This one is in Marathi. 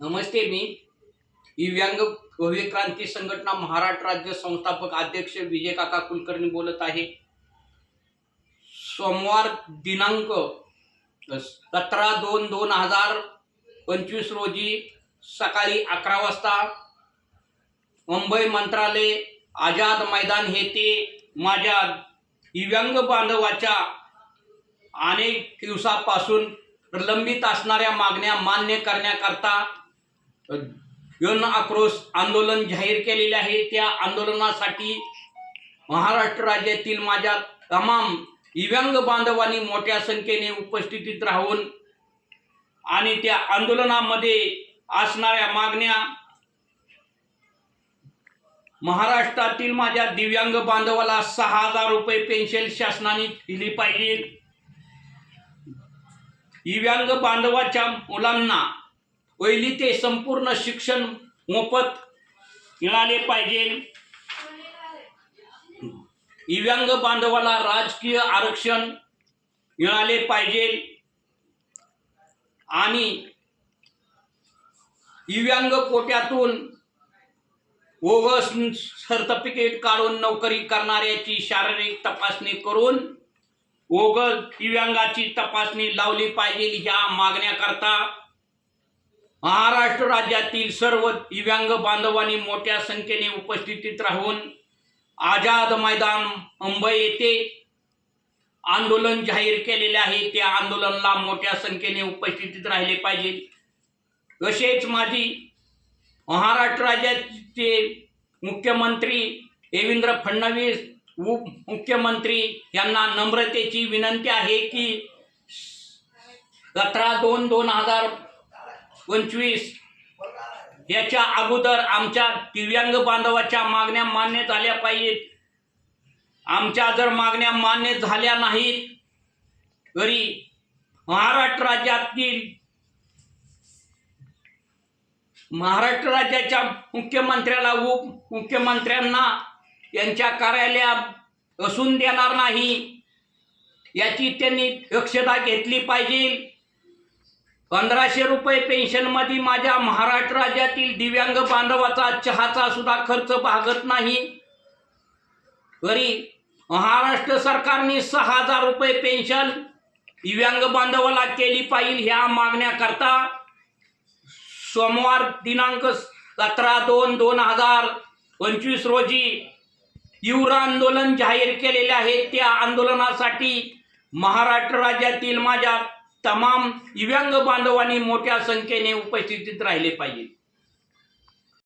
नमस्ते मी दिव्यांग भव्य क्रांती संघटना महाराष्ट्र राज्य संस्थापक अध्यक्ष विजय काका कुलकर्णी बोलत आहे. सोमवार दिनांक सतरा दोन दोन हजार पंचवीस रोजी सकाळी अकरा वाजता मुंबई मंत्रालय आझाद मैदान हे ते माझ्या दिव्यांग बांधवाच्या अनेक दिवसापासून प्रलंबित असणाऱ्या मागण्या मान्य करण्याकरता जन आक्रोश आंदोलन जाहीर केलेले आहे. त्या आंदोलनासाठी महाराष्ट्र राज्यातील माझ्या तमाम दिव्यांग बांधवांनी मोठ्या संख्येने उपस्थितीत राहून आणि त्या आंदोलनामध्ये असणाऱ्या मागण्या महाराष्ट्रातील माझ्या दिव्यांग बांधवाला सहा हजार रुपये पेन्शन शासनाने दिली पाहिजे. दिव्यांग बांधवाच्या मुलांना पहिली ते संपूर्ण शिक्षण मोफत मिळाले पाहिजे. दिव्यांग बांधवाला राजकीय आरक्षण मिळाले पाहिजे. आणि दिव्यांग कोट्यातून ओगस सर्टिफिकेट काढून नोकरी करणाऱ्याची शारीरिक तपासणी करून ओगस दिव्यांगाची तपासणी लावली पाहिजे ह्या मागण्याकरता महाराष्ट्र राज्यातील सर्व दिव्यांग बांधवांनी मोठ्या संख्येने उपस्थितीत राहून आझाद मैदान मुंबई येथे आंदोलन जाहीर केलेले आहे. त्या आंदोलनाला मोठ्या संख्येने उपस्थितीत राहिले पाहिजे. तसेच माझी महाराष्ट्र राज्याचे मुख्यमंत्री देवेंद्र फडणवीस उपमुख्यमंत्री यांना नम्रतेची विनंती आहे की सतरा दोन दोन हजार पंचवीस. याच्या अगोदर आमच्या दिव्यांग बांधवाच्या मागण्या मान्य झाल्या पाहिजेत. आमच्या जर मागण्या मान्य झाल्या नाहीत तरी महाराष्ट्र राज्यातील महाराष्ट्र राज्याच्या मुख्यमंत्र्याला उपमुख्यमंत्र्यांना यांच्या कार्यालयात असून देणार नाही याची त्यांनी दक्षता घेतली पाहिजे. पंधराशे रुपये पेन्शनमध्ये माझ्या महाराष्ट्र राज्यातील दिव्यांग बांधवाचा चहाचा सुद्धा खर्च भागत नाही. तरी महाराष्ट्र सरकारने सहा हजार रुपये पेन्शन दिव्यांग बांधवाला केली पाहिजे ह्या मागण्याकरता सोमवार दिनांक सतरा दोन दोन हजार पंचवीस रोजी तीव्र आंदोलन जाहीर केलेले आहे. त्या आंदोलनासाठी महाराष्ट्र राज्यातील माझ्या तमाम दिव्यांग बांधवांनी मोठ्या संख्येने उपस्थितीत राहिले पाहिजे.